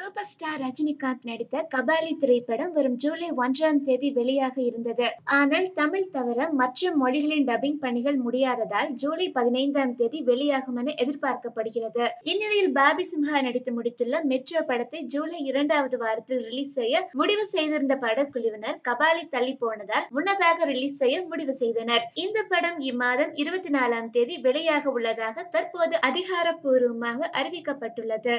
Super star Rajinikanth நடித்த கபாலி திரைப்படம் வரும் ஜூலை ஒன்றாம் தேதி வெளியாக இருந்தது. ஆனால் தமிழ் தவிர மற்ற மொழிகளின் டப்பிங் பணிகள் முடியாததால் ஜூலை பதினைந்தாம் தேதி வெளியாகும் என எதிர்பார்க்கப்படுகிறது. இந்நிலையில் பாபி சிம்ஹா நடித்து முடித்துள்ள மெட்ரோ படத்தை ஜூலை இரண்டாவது வாரத்தில் ரிலீஸ் செய்ய முடிவு செய்திருந்த படக்குழுவினர் கபாலி தள்ளி போனதால் முன்னதாக ரிலீஸ் செய்ய முடிவு செய்தனர். இந்த படம் இம்மாதம் இருபத்தி நாலாம் தேதி வெளியாக உள்ளதாக தற்போது அதிகாரப்பூர்வமாக அறிவிக்கப்பட்டுள்ளது.